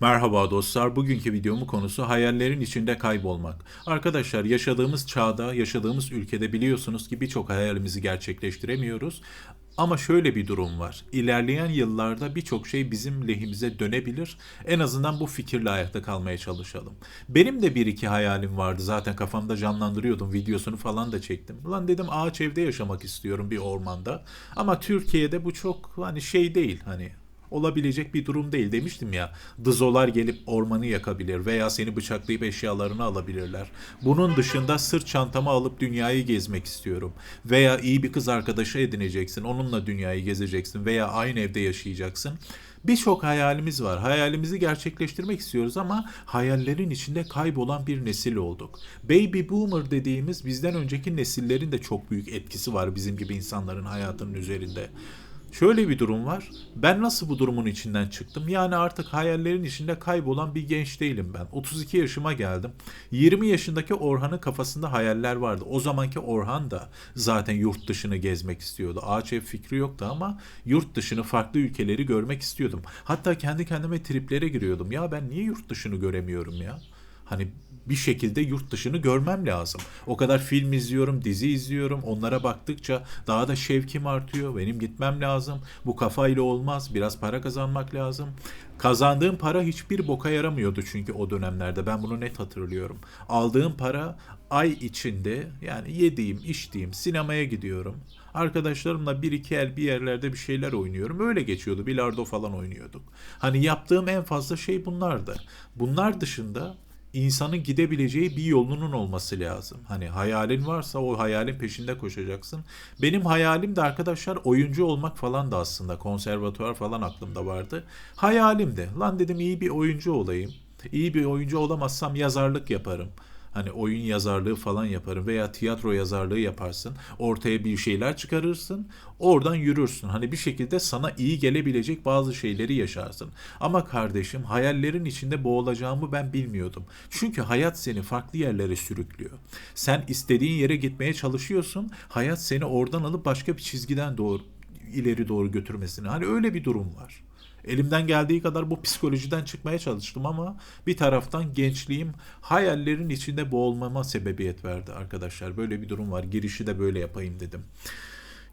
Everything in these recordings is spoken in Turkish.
Merhaba dostlar. Bugünkü videomun konusu hayallerin içinde kaybolmak. Arkadaşlar yaşadığımız çağda, yaşadığımız ülkede biliyorsunuz ki birçok hayalimizi gerçekleştiremiyoruz. Ama şöyle bir durum var. İlerleyen yıllarda birçok şey bizim lehimize dönebilir. En azından bu fikirle ayakta kalmaya çalışalım. Benim de bir iki hayalim vardı. Zaten kafamda canlandırıyordum. Videosunu falan da çektim. Ulan dedim ağaç evde yaşamak istiyorum bir ormanda. Ama Türkiye'de bu çok hani şey değil. Hani olabilecek bir durum değil demiştim ya. Dızolar gelip ormanı yakabilir veya seni bıçaklayıp eşyalarını alabilirler. Bunun dışında sırt çantamı alıp dünyayı gezmek istiyorum. Veya iyi bir kız arkadaşı edineceksin. Onunla dünyayı gezeceksin veya aynı evde yaşayacaksın. Birçok hayalimiz var. Hayalimizi gerçekleştirmek istiyoruz ama hayallerin içinde kaybolan bir nesil olduk. Baby boomer dediğimiz bizden önceki nesillerin de çok büyük etkisi var bizim gibi insanların hayatının üzerinde. Şöyle bir durum var. Ben nasıl bu durumun içinden çıktım? Yani artık hayallerin içinde kaybolan bir genç değilim ben. 32 yaşıma geldim. 20 yaşındaki Orhan'ın kafasında hayaller vardı. O zamanki Orhan da zaten yurt dışını gezmek istiyordu. Ağaç ev fikri yoktu ama yurt dışını, farklı ülkeleri görmek istiyordum. Hatta kendi kendime triplere giriyordum. Ya ben niye yurt dışını göremiyorum ya? Hani bir şekilde yurt dışını görmem lazım. O kadar film izliyorum, dizi izliyorum. Onlara baktıkça daha da şevkim artıyor. Benim gitmem lazım. Bu kafayla olmaz. Biraz para kazanmak lazım. Kazandığım para hiçbir boka yaramıyordu çünkü o dönemlerde. Ben bunu net hatırlıyorum. Aldığım para ay içinde yani yediğim, içtiğim, sinemaya gidiyorum. Arkadaşlarımla bir iki el bir yerlerde bir şeyler oynuyorum. Öyle geçiyordu. Bilardo falan oynuyorduk. Hani yaptığım en fazla şey bunlardı. Bunlar dışında insanın gidebileceği bir yolunun olması lazım. Hani hayalin varsa o hayalin peşinde koşacaksın. Benim hayalim de arkadaşlar oyuncu olmak falan da aslında konservatuvar falan aklımda vardı. Hayalimdi. Lan dedim iyi bir oyuncu olayım. İyi bir oyuncu olamazsam yazarlık yaparım. Hani oyun yazarlığı falan yaparım veya tiyatro yazarlığı yaparsın. Ortaya bir şeyler çıkarırsın. Oradan yürürsün. Hani bir şekilde sana iyi gelebilecek bazı şeyleri yaşarsın. Ama kardeşim hayallerin içinde boğulacağımı ben bilmiyordum. Çünkü hayat seni farklı yerlere sürüklüyor. Sen istediğin yere gitmeye çalışıyorsun. Hayat seni oradan alıp başka bir çizgiden doğru ileri doğru götürmesini. Hani öyle bir durum var. Elimden geldiği kadar bu psikolojiden çıkmaya çalıştım ama bir taraftan gençliğim hayallerin içinde boğulmama sebebiyet verdi arkadaşlar. Böyle bir durum var. Girişi de böyle yapayım dedim.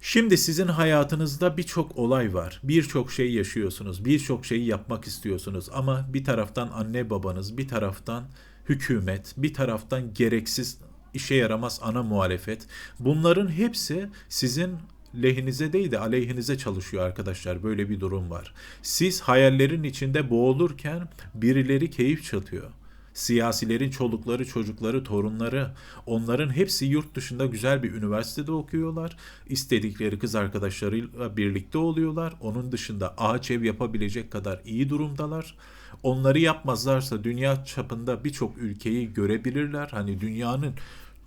Şimdi sizin hayatınızda birçok olay var. Birçok şey yaşıyorsunuz. Birçok şeyi yapmak istiyorsunuz. Ama bir taraftan anne babanız, bir taraftan hükümet, bir taraftan gereksiz işe yaramaz ana muhalefet. Bunların hepsi sizin lehinize değil de aleyhinize çalışıyor arkadaşlar. Böyle bir durum var. Siz hayallerin içinde boğulurken birileri keyif çatıyor. Siyasilerin çolukları, çocukları, torunları onların hepsi yurt dışında güzel bir üniversitede okuyorlar. İstedikleri kız arkadaşlarıyla birlikte oluyorlar. Onun dışında ağaç ev yapabilecek kadar iyi durumdalar. Onları yapmazlarsa dünya çapında birçok ülkeyi görebilirler. Hani dünyanın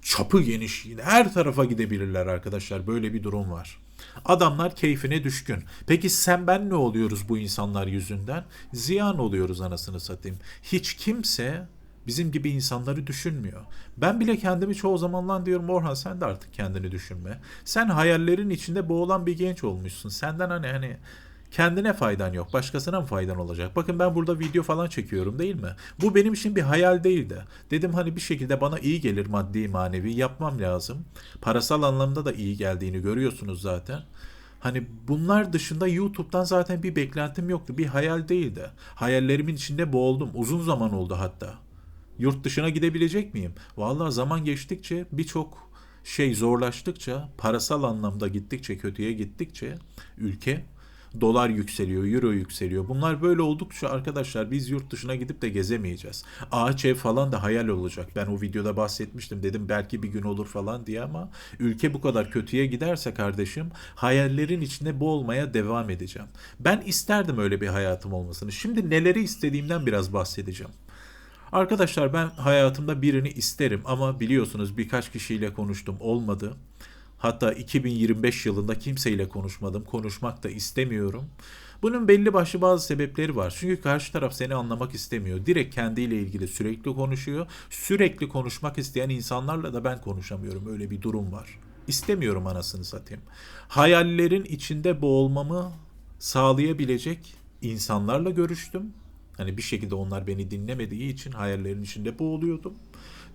çapı geniş. Her tarafa gidebilirler arkadaşlar. Böyle bir durum var. Adamlar keyfine düşkün. Peki sen ben ne oluyoruz bu insanlar yüzünden? Ziyan oluyoruz anasını satayım. Hiç kimse bizim gibi insanları düşünmüyor. Ben bile kendimi çoğu zaman lan diyorum Orhan sen de artık kendini düşünme. Sen hayallerin içinde boğulan bir genç olmuşsun. Senden hani hani Kendine faydan yok. Başkasına mı faydan olacak? Bakın ben burada video falan çekiyorum değil mi? Bu benim için bir hayal değildi. Dedim hani bir şekilde bana iyi gelir maddi manevi yapmam lazım. Parasal anlamda da iyi geldiğini görüyorsunuz zaten. Hani bunlar dışında YouTube'dan zaten bir beklentim yoktu. Bir hayal değildi. Hayallerimin içinde boğuldum. Uzun zaman oldu hatta. Yurt dışına gidebilecek miyim? Vallahi zaman geçtikçe birçok şey zorlaştıkça, parasal anlamda gittikçe kötüye gittikçe ülke Dolar yükseliyor, euro yükseliyor. Bunlar böyle oldukça arkadaşlar biz yurt dışına gidip de gezemeyeceğiz. Ağaç ev falan da hayal olacak. Ben o videoda bahsetmiştim dedim belki bir gün olur falan diye ama ülke bu kadar kötüye giderse kardeşim hayallerin içinde boğulmaya devam edeceğim. Ben isterdim öyle bir hayatım olmasını. Şimdi neleri istediğimden biraz bahsedeceğim. Arkadaşlar ben hayatımda birini isterim ama biliyorsunuz birkaç kişiyle konuştum olmadı. Hatta 2025 yılında kimseyle konuşmadım. Konuşmak da istemiyorum. Bunun belli başlı bazı sebepleri var. Çünkü karşı taraf seni anlamak istemiyor. Direkt kendiyle ilgili sürekli konuşuyor. Sürekli konuşmak isteyen insanlarla da ben konuşamıyorum. Öyle bir durum var. İstemiyorum anasını satayım. Hayallerin içinde boğulmamı sağlayabilecek insanlarla görüştüm. Hani bir şekilde onlar beni dinlemediği için hayallerin içinde boğuluyordum.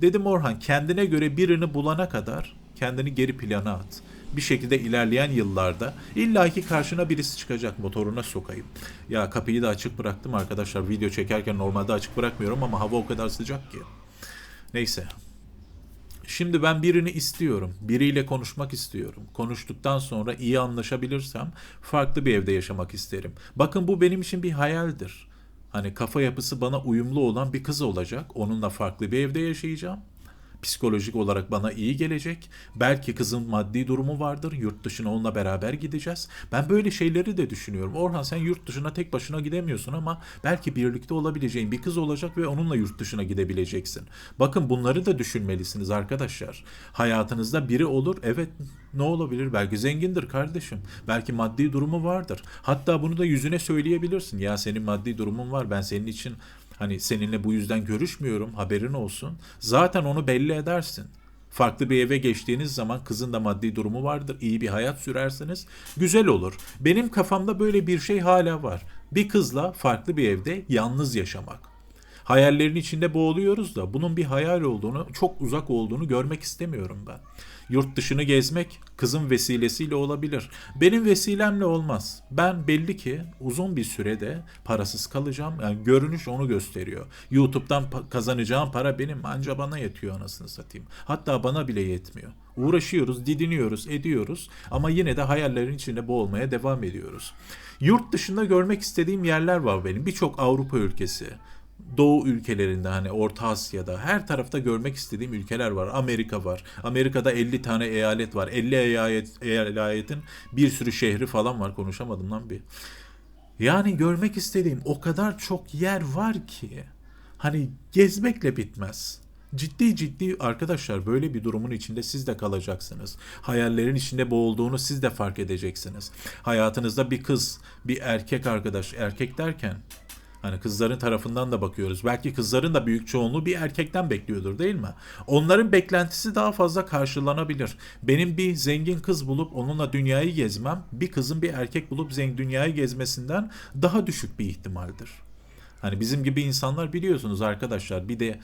Dedim Orhan kendine göre birini bulana kadar kendini geri plana at. Bir şekilde ilerleyen yıllarda illaki karşına birisi çıkacak motoruna sokayım. Ya kapıyı da açık bıraktım arkadaşlar. Video çekerken normalde açık bırakmıyorum ama hava o kadar sıcak ki. Neyse. Şimdi ben birini istiyorum. Biriyle konuşmak istiyorum. Konuştuktan sonra iyi anlaşabilirsem farklı bir evde yaşamak isterim. Bakın bu benim için bir hayaldir. Hani kafa yapısı bana uyumlu olan bir kız olacak. Onunla farklı bir evde yaşayacağım. Psikolojik olarak bana iyi gelecek. Belki kızın maddi durumu vardır. Yurt dışına onunla beraber gideceğiz. Ben böyle şeyleri de düşünüyorum. Orhan sen yurt dışına tek başına gidemiyorsun ama belki birlikte olabileceğin bir kız olacak ve onunla yurt dışına gidebileceksin. Bakın bunları da düşünmelisiniz arkadaşlar. Hayatınızda biri olur. Evet ne olabilir? Belki zengindir kardeşim. Belki maddi durumu vardır. Hatta bunu da yüzüne söyleyebilirsin. Ya senin maddi durumun var. Ben senin için Hani seninle bu yüzden görüşmüyorum haberin olsun. Zaten onu belli edersin. Farklı bir eve geçtiğiniz zaman kızın da maddi durumu vardır. İyi bir hayat sürersiniz. Güzel olur. Benim kafamda böyle bir şey hala var. Bir kızla farklı bir evde yalnız yaşamak. Hayallerin içinde boğuluyoruz da bunun bir hayal olduğunu, çok uzak olduğunu görmek istemiyorum ben. Yurt dışını gezmek kızın vesilesiyle olabilir. Benim vesilemle olmaz. Ben belli ki uzun bir sürede parasız kalacağım. Yani görünüş onu gösteriyor. YouTube'dan kazanacağım para benim anca bana yetiyor anasını satayım. Hatta bana bile yetmiyor. Uğraşıyoruz, didiniyoruz, ediyoruz ama yine de hayallerin içinde boğulmaya devam ediyoruz. Yurt dışında görmek istediğim yerler var benim. Birçok Avrupa ülkesi. Doğu ülkelerinde hani Orta Asya'da her tarafta görmek istediğim ülkeler var. Amerika var. Amerika'da 50 tane eyalet var. 50 eyalet, eyaletin bir sürü şehri falan var. Konuşamadım lan bir. Yani görmek istediğim o kadar çok yer var ki hani gezmekle bitmez. Ciddi ciddi arkadaşlar böyle bir durumun içinde siz de kalacaksınız. Hayallerin içinde boğulduğunu siz de fark edeceksiniz. Hayatınızda bir kız, bir erkek arkadaş, erkek derken Hani kızların tarafından da bakıyoruz. Belki kızların da büyük çoğunluğu bir erkekten bekliyordur değil mi? Onların beklentisi daha fazla karşılanabilir. Benim bir zengin kız bulup onunla dünyayı gezmem, bir kızın bir erkek bulup zengin dünyayı gezmesinden daha düşük bir ihtimaldir. Hani bizim gibi insanlar biliyorsunuz arkadaşlar bir de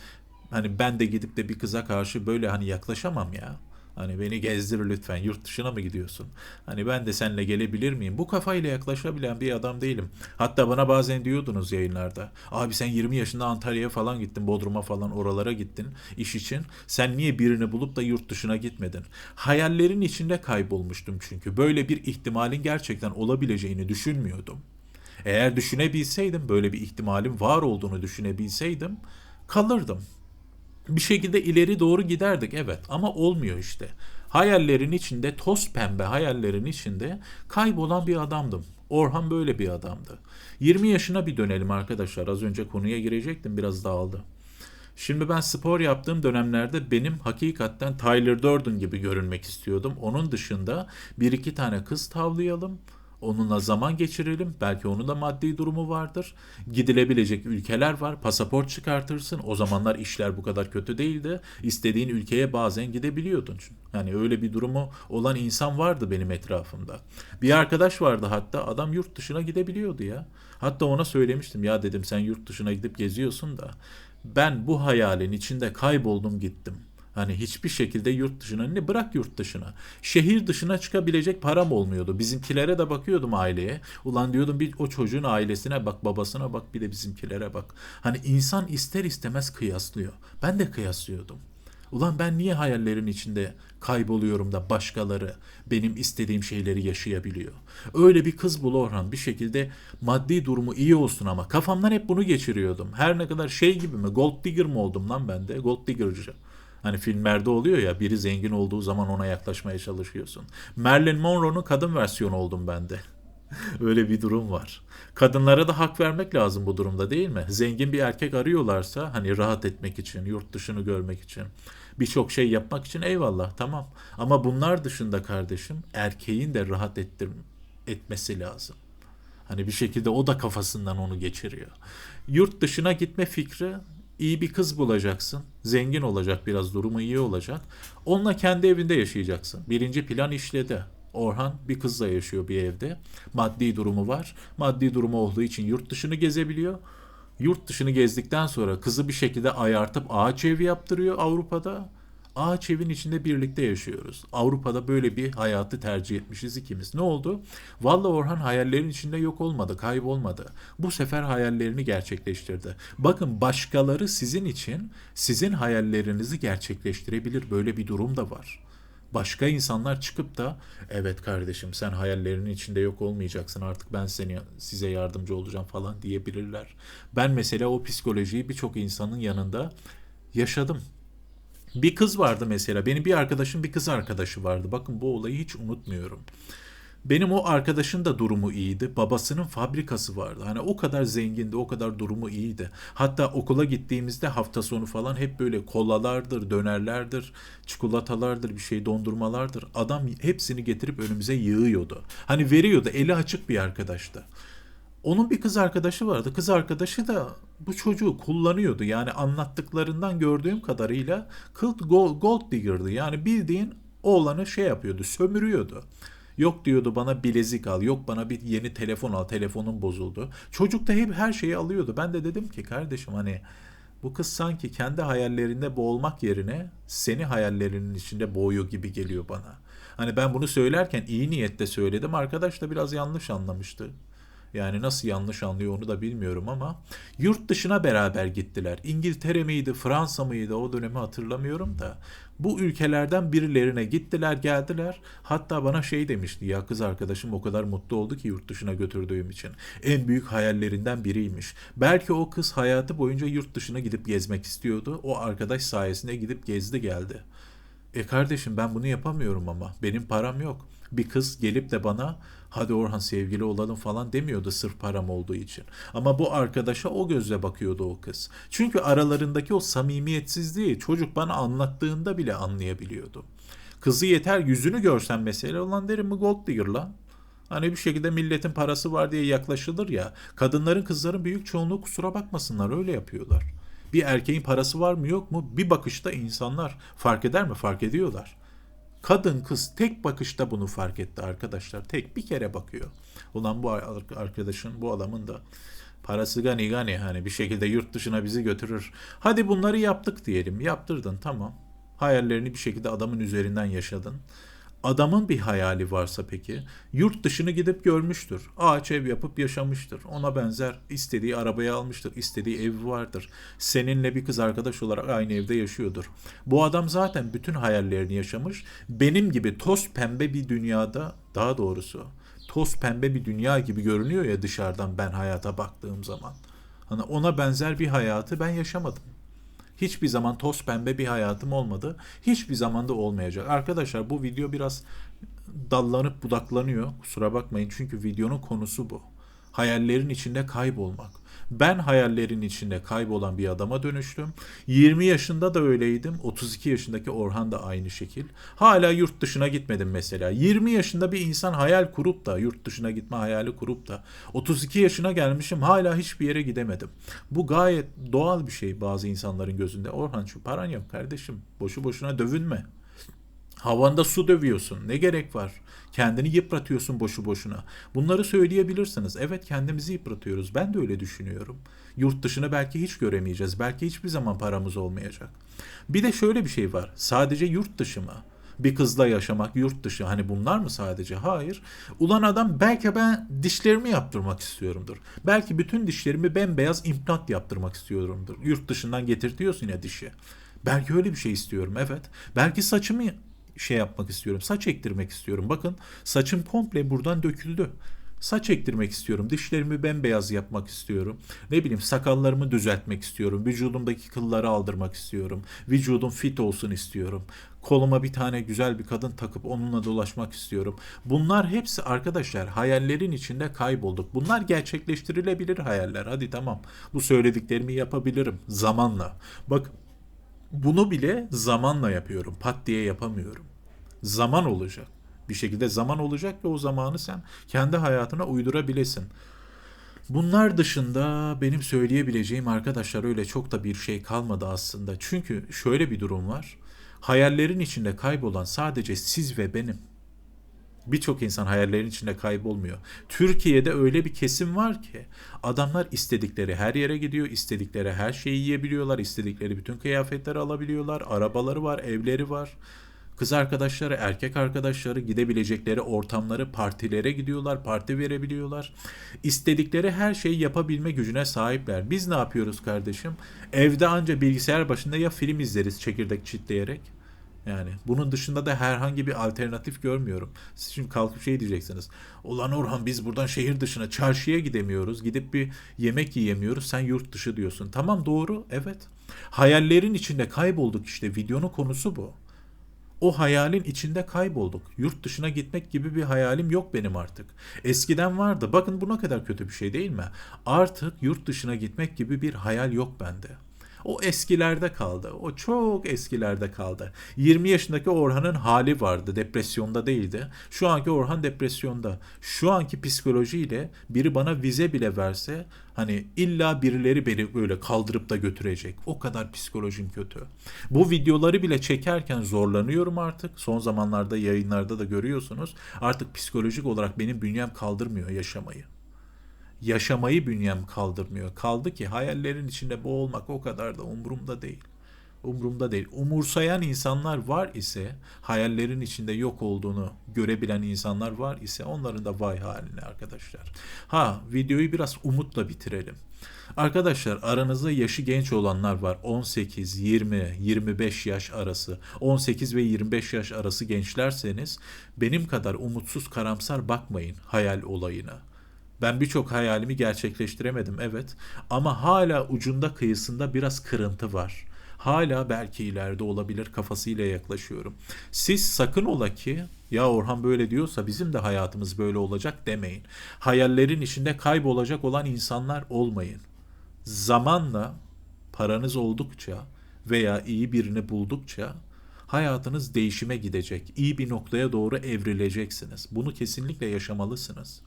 hani ben de gidip de bir kıza karşı böyle hani yaklaşamam ya. Hani beni gezdir lütfen. Yurt dışına mı gidiyorsun? Hani ben de seninle gelebilir miyim? Bu kafayla yaklaşabilen bir adam değilim. Hatta bana bazen diyordunuz yayınlarda. Abi sen 20 yaşında Antalya'ya falan gittin. Bodrum'a falan oralara gittin iş için. Sen niye birini bulup da yurt dışına gitmedin? Hayallerin içinde kaybolmuştum çünkü. Böyle bir ihtimalin gerçekten olabileceğini düşünmüyordum. Eğer düşünebilseydim, böyle bir ihtimalin var olduğunu düşünebilseydim kalırdım bir şekilde ileri doğru giderdik evet ama olmuyor işte. Hayallerin içinde toz pembe hayallerin içinde kaybolan bir adamdım. Orhan böyle bir adamdı. 20 yaşına bir dönelim arkadaşlar. Az önce konuya girecektim biraz dağıldı. Şimdi ben spor yaptığım dönemlerde benim hakikaten Tyler Durden gibi görünmek istiyordum. Onun dışında bir iki tane kız tavlayalım. Onunla zaman geçirelim. Belki onun da maddi durumu vardır. Gidilebilecek ülkeler var. Pasaport çıkartırsın. O zamanlar işler bu kadar kötü değildi. İstediğin ülkeye bazen gidebiliyordun. Yani öyle bir durumu olan insan vardı benim etrafımda. Bir arkadaş vardı hatta adam yurt dışına gidebiliyordu ya. Hatta ona söylemiştim ya dedim sen yurt dışına gidip geziyorsun da ben bu hayalin içinde kayboldum gittim. Hani hiçbir şekilde yurt dışına ne bırak yurt dışına. Şehir dışına çıkabilecek param olmuyordu. Bizimkilere de bakıyordum aileye. Ulan diyordum bir o çocuğun ailesine bak babasına bak bir de bizimkilere bak. Hani insan ister istemez kıyaslıyor. Ben de kıyaslıyordum. Ulan ben niye hayallerin içinde kayboluyorum da başkaları benim istediğim şeyleri yaşayabiliyor. Öyle bir kız bul Orhan bir şekilde maddi durumu iyi olsun ama kafamdan hep bunu geçiriyordum. Her ne kadar şey gibi mi gold digger mı oldum lan ben de gold digger'cı. Hani filmlerde oluyor ya biri zengin olduğu zaman ona yaklaşmaya çalışıyorsun. Marilyn Monroe'nun kadın versiyonu oldum ben de. Öyle bir durum var. Kadınlara da hak vermek lazım bu durumda değil mi? Zengin bir erkek arıyorlarsa hani rahat etmek için, yurt dışını görmek için, birçok şey yapmak için eyvallah tamam. Ama bunlar dışında kardeşim erkeğin de rahat ettir etmesi lazım. Hani bir şekilde o da kafasından onu geçiriyor. Yurt dışına gitme fikri iyi bir kız bulacaksın. Zengin olacak biraz durumu iyi olacak. Onunla kendi evinde yaşayacaksın. Birinci plan işledi. Orhan bir kızla yaşıyor bir evde. Maddi durumu var. Maddi durumu olduğu için yurt dışını gezebiliyor. Yurt dışını gezdikten sonra kızı bir şekilde ayartıp ağaç evi yaptırıyor Avrupa'da. Ağaç evin içinde birlikte yaşıyoruz. Avrupa'da böyle bir hayatı tercih etmişiz ikimiz. Ne oldu? Vallahi Orhan hayallerin içinde yok olmadı, kaybolmadı. Bu sefer hayallerini gerçekleştirdi. Bakın başkaları sizin için sizin hayallerinizi gerçekleştirebilir. Böyle bir durum da var. Başka insanlar çıkıp da evet kardeşim sen hayallerinin içinde yok olmayacaksın artık ben seni size yardımcı olacağım falan diyebilirler. Ben mesela o psikolojiyi birçok insanın yanında yaşadım. Bir kız vardı mesela. Benim bir arkadaşım bir kız arkadaşı vardı. Bakın bu olayı hiç unutmuyorum. Benim o arkadaşın da durumu iyiydi. Babasının fabrikası vardı. Hani o kadar zengindi, o kadar durumu iyiydi. Hatta okula gittiğimizde hafta sonu falan hep böyle kolalardır, dönerlerdir, çikolatalardır, bir şey dondurmalardır. Adam hepsini getirip önümüze yığıyordu. Hani veriyordu, eli açık bir arkadaştı. Onun bir kız arkadaşı vardı. Kız arkadaşı da bu çocuğu kullanıyordu. Yani anlattıklarından gördüğüm kadarıyla kız gold, gold digger'dı. Yani bildiğin oğlanı şey yapıyordu, sömürüyordu. Yok diyordu bana bilezik al, yok bana bir yeni telefon al, telefonun bozuldu. Çocuk da hep her şeyi alıyordu. Ben de dedim ki kardeşim hani bu kız sanki kendi hayallerinde boğulmak yerine seni hayallerinin içinde boğuyor gibi geliyor bana. Hani ben bunu söylerken iyi niyetle söyledim. Arkadaş da biraz yanlış anlamıştı. Yani nasıl yanlış anlıyor onu da bilmiyorum ama yurt dışına beraber gittiler. İngiltere miydi, Fransa mıydı o dönemi hatırlamıyorum da. Bu ülkelerden birilerine gittiler, geldiler. Hatta bana şey demişti ya kız arkadaşım o kadar mutlu oldu ki yurt dışına götürdüğüm için. En büyük hayallerinden biriymiş. Belki o kız hayatı boyunca yurt dışına gidip gezmek istiyordu. O arkadaş sayesinde gidip gezdi geldi. E kardeşim ben bunu yapamıyorum ama benim param yok. Bir kız gelip de bana hadi Orhan sevgili olalım falan demiyordu sırf param olduğu için. Ama bu arkadaşa o gözle bakıyordu o kız. Çünkü aralarındaki o samimiyetsizliği çocuk bana anlattığında bile anlayabiliyordu. Kızı yeter yüzünü görsen mesela olan derim mi gold digger lan. Hani bir şekilde milletin parası var diye yaklaşılır ya. Kadınların kızların büyük çoğunluğu kusura bakmasınlar öyle yapıyorlar. Bir erkeğin parası var mı yok mu bir bakışta insanlar fark eder mi? Fark ediyorlar. Kadın kız tek bakışta bunu fark etti arkadaşlar. Tek bir kere bakıyor. Ulan bu arkadaşın bu adamın da parası gani gani hani bir şekilde yurt dışına bizi götürür. Hadi bunları yaptık diyelim. Yaptırdın tamam. Hayallerini bir şekilde adamın üzerinden yaşadın. Adamın bir hayali varsa peki yurt dışını gidip görmüştür. Ağaç ev yapıp yaşamıştır. Ona benzer istediği arabayı almıştır. istediği ev vardır. Seninle bir kız arkadaş olarak aynı evde yaşıyordur. Bu adam zaten bütün hayallerini yaşamış. Benim gibi toz pembe bir dünyada daha doğrusu toz pembe bir dünya gibi görünüyor ya dışarıdan ben hayata baktığım zaman. Hani ona benzer bir hayatı ben yaşamadım. Hiçbir zaman toz pembe bir hayatım olmadı. Hiçbir zaman da olmayacak. Arkadaşlar bu video biraz dallanıp budaklanıyor. Kusura bakmayın çünkü videonun konusu bu. Hayallerin içinde kaybolmak. Ben hayallerin içinde kaybolan bir adama dönüştüm. 20 yaşında da öyleydim. 32 yaşındaki Orhan da aynı şekil. Hala yurt dışına gitmedim mesela. 20 yaşında bir insan hayal kurup da yurt dışına gitme hayali kurup da 32 yaşına gelmişim hala hiçbir yere gidemedim. Bu gayet doğal bir şey bazı insanların gözünde. Orhan şu paran yok kardeşim. Boşu boşuna dövünme. Havanda su dövüyorsun. Ne gerek var? Kendini yıpratıyorsun boşu boşuna. Bunları söyleyebilirsiniz. Evet kendimizi yıpratıyoruz. Ben de öyle düşünüyorum. Yurt dışını belki hiç göremeyeceğiz. Belki hiçbir zaman paramız olmayacak. Bir de şöyle bir şey var. Sadece yurt dışı mı? bir kızla yaşamak yurt dışı hani bunlar mı sadece? Hayır. Ulan adam belki ben dişlerimi yaptırmak istiyorumdur. Belki bütün dişlerimi bembeyaz implant yaptırmak istiyorumdur. Yurt dışından getirtiyorsun ya dişi. Belki öyle bir şey istiyorum evet. Belki saçımı şey yapmak istiyorum. Saç ektirmek istiyorum. Bakın saçım komple buradan döküldü. Saç ektirmek istiyorum. Dişlerimi bembeyaz yapmak istiyorum. Ne bileyim sakallarımı düzeltmek istiyorum. Vücudumdaki kılları aldırmak istiyorum. Vücudum fit olsun istiyorum. Koluma bir tane güzel bir kadın takıp onunla dolaşmak istiyorum. Bunlar hepsi arkadaşlar hayallerin içinde kaybolduk. Bunlar gerçekleştirilebilir hayaller. Hadi tamam. Bu söylediklerimi yapabilirim zamanla. Bak bunu bile zamanla yapıyorum. Pat diye yapamıyorum. Zaman olacak. Bir şekilde zaman olacak ve o zamanı sen kendi hayatına uydurabilesin. Bunlar dışında benim söyleyebileceğim arkadaşlar öyle çok da bir şey kalmadı aslında. Çünkü şöyle bir durum var. Hayallerin içinde kaybolan sadece siz ve benim. Birçok insan hayallerin içinde kaybolmuyor. Türkiye'de öyle bir kesim var ki adamlar istedikleri her yere gidiyor, istedikleri her şeyi yiyebiliyorlar, istedikleri bütün kıyafetleri alabiliyorlar, arabaları var, evleri var. Kız arkadaşları, erkek arkadaşları gidebilecekleri ortamları, partilere gidiyorlar, parti verebiliyorlar. İstedikleri her şeyi yapabilme gücüne sahipler. Biz ne yapıyoruz kardeşim? Evde anca bilgisayar başında ya film izleriz çekirdek çitleyerek. Yani bunun dışında da herhangi bir alternatif görmüyorum. Siz şimdi kalkıp şey diyeceksiniz. Ulan Orhan biz buradan şehir dışına çarşıya gidemiyoruz. Gidip bir yemek yiyemiyoruz. Sen yurt dışı diyorsun. Tamam doğru evet. Hayallerin içinde kaybolduk işte. Videonun konusu bu o hayalin içinde kaybolduk. Yurt dışına gitmek gibi bir hayalim yok benim artık. Eskiden vardı. Bakın bu ne kadar kötü bir şey değil mi? Artık yurt dışına gitmek gibi bir hayal yok bende. O eskilerde kaldı. O çok eskilerde kaldı. 20 yaşındaki Orhan'ın hali vardı. Depresyonda değildi. Şu anki Orhan depresyonda. Şu anki psikolojiyle biri bana vize bile verse hani illa birileri beni böyle kaldırıp da götürecek. O kadar psikolojim kötü. Bu videoları bile çekerken zorlanıyorum artık. Son zamanlarda yayınlarda da görüyorsunuz. Artık psikolojik olarak benim bünyem kaldırmıyor yaşamayı yaşamayı bünyem kaldırmıyor. Kaldı ki hayallerin içinde boğulmak o kadar da umurumda değil. Umurumda değil. Umursayan insanlar var ise, hayallerin içinde yok olduğunu görebilen insanlar var ise onların da vay haline arkadaşlar. Ha videoyu biraz umutla bitirelim. Arkadaşlar aranızda yaşı genç olanlar var. 18, 20, 25 yaş arası. 18 ve 25 yaş arası gençlerseniz benim kadar umutsuz karamsar bakmayın hayal olayına. Ben birçok hayalimi gerçekleştiremedim evet ama hala ucunda kıyısında biraz kırıntı var. Hala belki ileride olabilir kafasıyla yaklaşıyorum. Siz sakın ola ki ya Orhan böyle diyorsa bizim de hayatımız böyle olacak demeyin. Hayallerin içinde kaybolacak olan insanlar olmayın. Zamanla paranız oldukça veya iyi birini buldukça hayatınız değişime gidecek. İyi bir noktaya doğru evrileceksiniz. Bunu kesinlikle yaşamalısınız.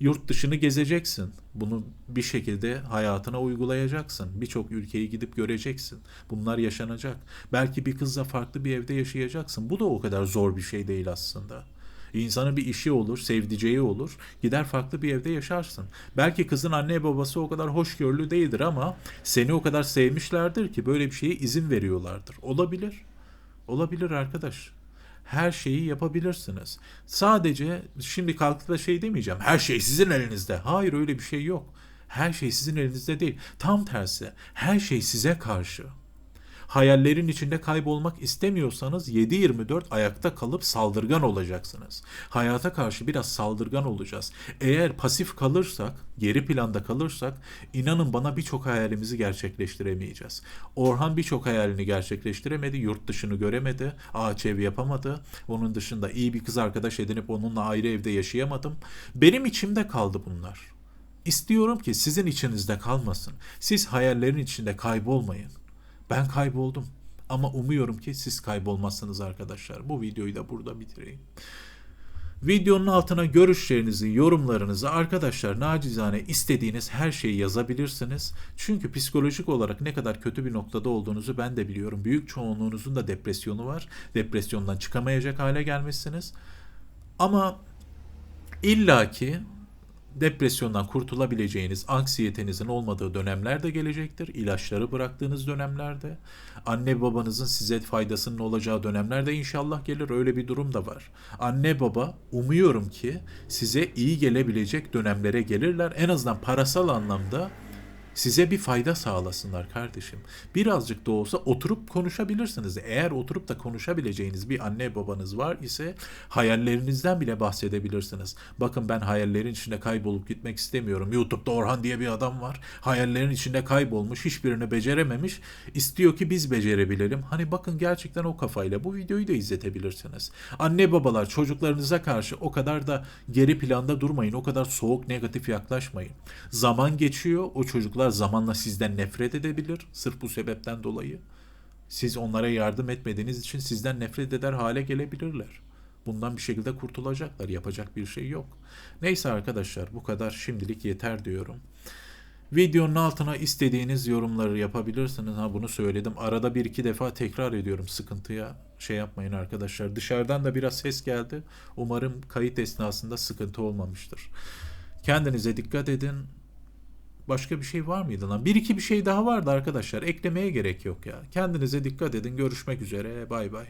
Yurt dışını gezeceksin. Bunu bir şekilde hayatına uygulayacaksın. Birçok ülkeyi gidip göreceksin. Bunlar yaşanacak. Belki bir kızla farklı bir evde yaşayacaksın. Bu da o kadar zor bir şey değil aslında. İnsanın bir işi olur, sevdiceği olur. Gider farklı bir evde yaşarsın. Belki kızın anne babası o kadar hoşgörülü değildir ama seni o kadar sevmişlerdir ki böyle bir şeye izin veriyorlardır. Olabilir. Olabilir arkadaş. Her şeyi yapabilirsiniz. Sadece şimdi kalkıp da şey demeyeceğim. Her şey sizin elinizde. Hayır öyle bir şey yok. Her şey sizin elinizde değil. Tam tersi. Her şey size karşı hayallerin içinde kaybolmak istemiyorsanız 7-24 ayakta kalıp saldırgan olacaksınız. Hayata karşı biraz saldırgan olacağız. Eğer pasif kalırsak, geri planda kalırsak inanın bana birçok hayalimizi gerçekleştiremeyeceğiz. Orhan birçok hayalini gerçekleştiremedi, yurt dışını göremedi, ağaç ev yapamadı. Onun dışında iyi bir kız arkadaş edinip onunla ayrı evde yaşayamadım. Benim içimde kaldı bunlar. İstiyorum ki sizin içinizde kalmasın. Siz hayallerin içinde kaybolmayın. Ben kayboldum. Ama umuyorum ki siz kaybolmazsınız arkadaşlar. Bu videoyu da burada bitireyim. Videonun altına görüşlerinizi, yorumlarınızı arkadaşlar nacizane istediğiniz her şeyi yazabilirsiniz. Çünkü psikolojik olarak ne kadar kötü bir noktada olduğunuzu ben de biliyorum. Büyük çoğunluğunuzun da depresyonu var. Depresyondan çıkamayacak hale gelmişsiniz. Ama illaki depresyondan kurtulabileceğiniz, anksiyetenizin olmadığı dönemler de gelecektir. İlaçları bıraktığınız dönemlerde, anne babanızın size faydasının olacağı dönemlerde inşallah gelir. Öyle bir durum da var. Anne baba umuyorum ki size iyi gelebilecek dönemlere gelirler. En azından parasal anlamda size bir fayda sağlasınlar kardeşim. Birazcık da olsa oturup konuşabilirsiniz. Eğer oturup da konuşabileceğiniz bir anne babanız var ise hayallerinizden bile bahsedebilirsiniz. Bakın ben hayallerin içinde kaybolup gitmek istemiyorum. YouTube'da Orhan diye bir adam var. Hayallerin içinde kaybolmuş, hiçbirini becerememiş. İstiyor ki biz becerebilelim. Hani bakın gerçekten o kafayla bu videoyu da izletebilirsiniz. Anne babalar çocuklarınıza karşı o kadar da geri planda durmayın. O kadar soğuk, negatif yaklaşmayın. Zaman geçiyor. O çocuklar çocuklar zamanla sizden nefret edebilir sırf bu sebepten dolayı. Siz onlara yardım etmediğiniz için sizden nefret eder hale gelebilirler. Bundan bir şekilde kurtulacaklar. Yapacak bir şey yok. Neyse arkadaşlar bu kadar şimdilik yeter diyorum. Videonun altına istediğiniz yorumları yapabilirsiniz. Ha bunu söyledim. Arada bir iki defa tekrar ediyorum. Sıkıntıya şey yapmayın arkadaşlar. Dışarıdan da biraz ses geldi. Umarım kayıt esnasında sıkıntı olmamıştır. Kendinize dikkat edin. Başka bir şey var mıydı lan? Bir iki bir şey daha vardı arkadaşlar. Eklemeye gerek yok ya. Kendinize dikkat edin. Görüşmek üzere. Bay bay.